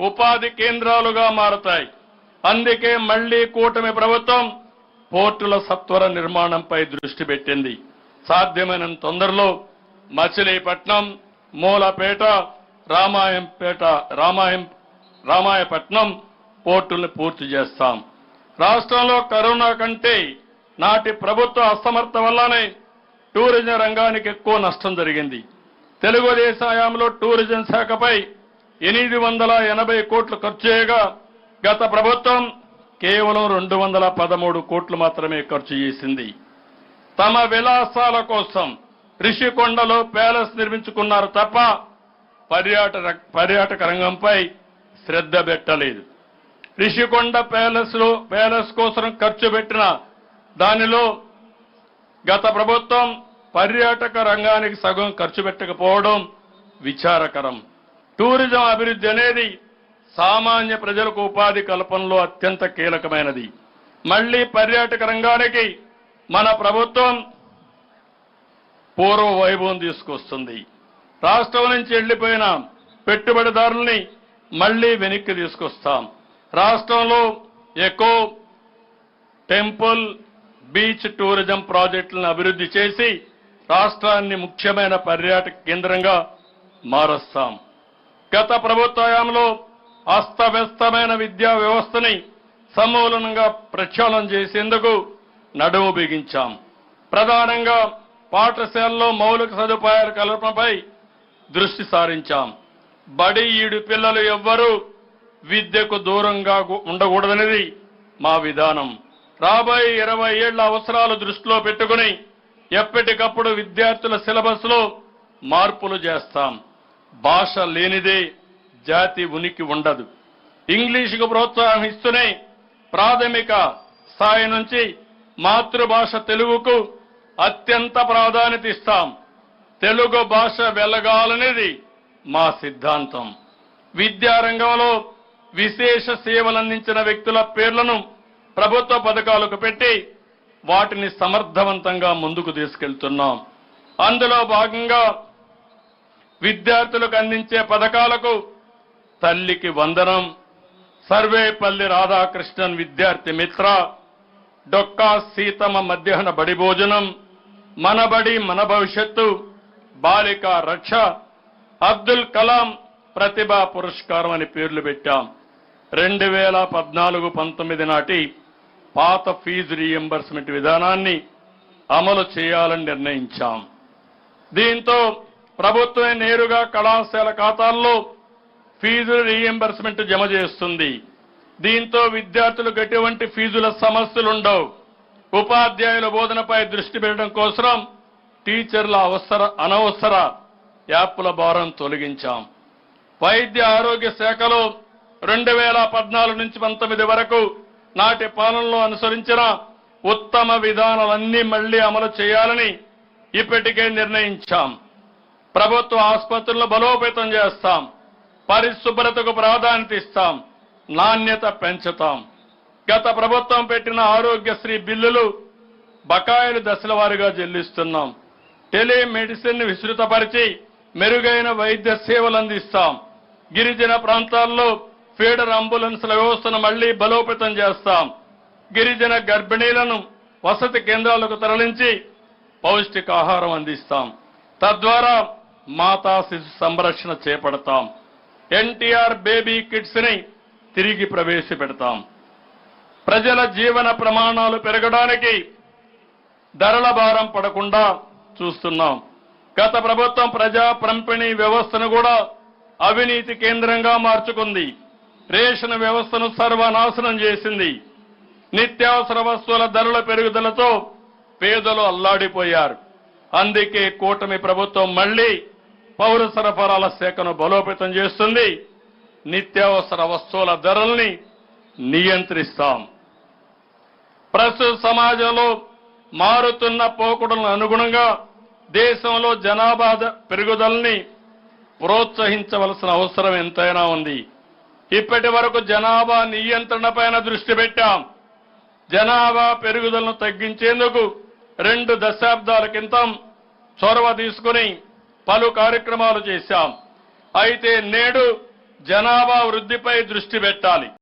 ఉపాధి కేంద్రాలుగా మారతాయి. అందుకే మళ్ళీ కూటమి ప్రభుత్వం పోర్టుల సత్వర నిర్మాణంపై దృష్టి పెట్టింది. సాధ్యమైనంత తొందరలో మచిలీపట్నం మూలపేట రామాయంపేట రామాయం రామాయపట్నం పోర్టుల్ని పూర్తి చేస్తాం. రాష్ట్రంలో కరోనా కంటే నాటి ప్రభుత్వ అసమర్థ వల్లనే టూరిజం రంగానికి ఎక్కువ నష్టం జరిగింది. తెలుగుదేశం హయాంలో టూరిజం శాఖపై ఎనిమిది వందల ఎనభై కోట్లు ఖర్చు చేయగా గత ప్రభుత్వం కేవలం రెండు వందల పదమూడు కోట్లు మాత్రమే ఖర్చు చేసింది. తమ విలాసాల కోసం రిషికొండలో ప్యాలెస్ నిర్మించుకున్నారు తప్ప పర్యాటక పర్యాటక రంగంపై శ్రద్ధ పెట్టలేదు. రిషికొండ ప్యాలెస్లో ప్యాలెస్ కోసం ఖర్చు పెట్టిన దానిలో గత ప్రభుత్వం పర్యాటక రంగానికి సగం ఖర్చు పెట్టకపోవడం విచారకరం. టూరిజం అభివృద్ధి అనేది సామాన్య ప్రజలకు ఉపాధి కల్పనలో అత్యంత కీలకమైనది. మళ్ళీ పర్యాటక రంగానికి మన ప్రభుత్వం పూర్వ వైభవం తీసుకొస్తుంది. రాష్ట్రం నుంచి వెళ్ళిపోయిన పెట్టుబడిదారుల్ని మళ్ళీ వెనక్కి తీసుకొస్తాం. రాష్ట్రంలో ఎకో టెంపుల్ బీచ్ టూరిజం ప్రాజెక్టులను అభివృద్ధి చేసి రాష్ట్రాన్ని ముఖ్యమైన పర్యాటక కేంద్రంగా మారుస్తాం. గత ప్రభుత్వ హయాంలో అస్తవ్యస్తమైన విద్యా వ్యవస్థని సమూలంగా ప్రక్షాళన చేసేందుకు నడుము బిగించాం. ప్రధానంగా పాఠశాలలో మౌలిక సదుపాయాల కల్పనపై దృష్టి సారించాం. బడి ఈడు పిల్లలు ఎవ్వరూ విద్యకు దూరంగా ఉండకూడదనేది మా విధానం. రాబోయే ఇరవై ఏళ్ళ అవసరాలు దృష్టిలో పెట్టుకుని ఎప్పటికప్పుడు విద్యార్థుల సిలబస్లో మార్పులు చేస్తాం. భాష లేనిదే జాతి ఉనికి ఉండదు. ఇంగ్లీషుకు ప్రోత్సాహం ఇస్తూనే ప్రాథమిక స్థాయి నుంచి మాతృభాష తెలుగుకు అత్యంత ప్రాధాన్యత ఇస్తాం. తెలుగు భాష వెలగాలనేది మా సిద్ధాంతం. విద్యారంగంలో విశేష సేవలందించిన వ్యక్తుల పేర్లను ప్రభుత్వ పథకాలకు పెట్టి వాటిని సమర్థవంతంగా ముందుకు తీసుకెళ్తున్నాం. అందులో భాగంగా విద్యార్థులకు అందించే పథకాలకు తల్లికి వందనం. సర్వేపల్లి రాధాకృష్ణన్ విద్యార్థి మిత్ర. డొక్కా సీతమ్మ మధ్యాహ్న బడి భోజనం. మనబడి మన భవిష్యత్తు. బాలిక రక్ష. అబ్దుల్ కలాం ప్రతిభా పురస్కారం అని పేర్లు పెట్టాం. రెండు వేల పద్నాలుగు పంతొమ్మిది నాటి పాత ఫీజు రీఎంబర్స్మెంట్ విధానాన్ని అమలు చేయాలని నిర్ణయించాం. దీంతో ప్రభుత్వమే నేరుగా కళాశాల ఖాతాల్లో ఫీజుల రీఎంబర్స్మెంట్ జమ చేస్తుంది. దీంతో విద్యార్థులకు ఎటువంటి ఫీజుల సమస్యలుండవు. ఉపాధ్యాయుల బోధనపై దృష్టి పెట్టడం కోసం టీచర్ల అవసర అనవసర యాప్ల భారం తొలగించాం. వైద్య ఆరోగ్య శాఖలో రెండు వేల పద్నాలుగు నుంచి పంతొమ్మిది వరకు నాటి పాలనలో అనుసరించిన ఉత్తమ విధానాలన్నీ మళ్ళీ అమలు చేయాలని ఇప్పటికే నిర్ణయించాం. ప్రభుత్వ ఆసుపత్రులను బలోపేతం చేస్తాం. పరిశుభ్రతకు ప్రాధాన్యత ఇస్తాం నాణ్యత పెంచుతాం. గత ప్రభుత్వం పెట్టిన ఆరోగ్యశ్రీ బిల్లులు బకాయిలు దశల వారీగా చెల్లిస్తున్నాం. టెలిమెడిసిన్ విస్తృతపరిచి మెరుగైన వైద్య సేవలు అందిస్తాం. గిరిజన ప్రాంతాల్లో ఫీడర్ అంబులెన్స్ల వ్యవస్థను మళ్ళీ బలోపేతం చేస్తాం. గిరిజన గర్భిణీలను వసతి కేంద్రాలకు తరలించి పౌష్టికాహారం అందిస్తాం. తద్వారా మాతా శిశు సంరక్షణ చేపడతాం. ఎన్టీఆర్ బేబీ కిడ్స్ని తిరిగి ప్రవేశపెడతాం. ప్రజల జీవన ప్రమాణాలు పెరగడానికి ధరల భారం పడకుండా చూస్తున్నాం. గత ప్రభుత్వం ప్రజా పంపిణీ వ్యవస్థను కూడా అవినీతి కేంద్రంగా మార్చుకుంది. రేషన్ వ్యవస్థను సర్వనాశనం చేసింది. నిత్యావసర వస్తువుల ధరల పెరుగుదలతో పేదలు అల్లాడిపోయారు. అందుకే కూటమి ప్రభుత్వం మళ్ళీ పౌర సరఫరాల శాఖను బలోపేతం చేస్తుంది. నిత్యావసర వస్తువుల ధరల్ని నియంత్రిస్తాం. ప్రస్తుత సమాజంలో మారుతున్న పోకడలకు అనుగుణంగా దేశంలో జనాభా ద- పెరుగుదలని ప్రోత్సహించవలసిన అవసరం ఎంతైనా ఉంది. ఇప్పటి వరకు జనాభా నియంత్రణపైన దృష్టి పెట్టాం. జనాభా పెరుగుదలను తగ్గించేందుకు రెండు దశాబ్దాల క్రితం చొరవ తీసుకుని పలు కార్యక్రమాలు చేశాం. అయితే నేడు జనాభా వృద్ధిపై దృష్టి పెట్టాలి.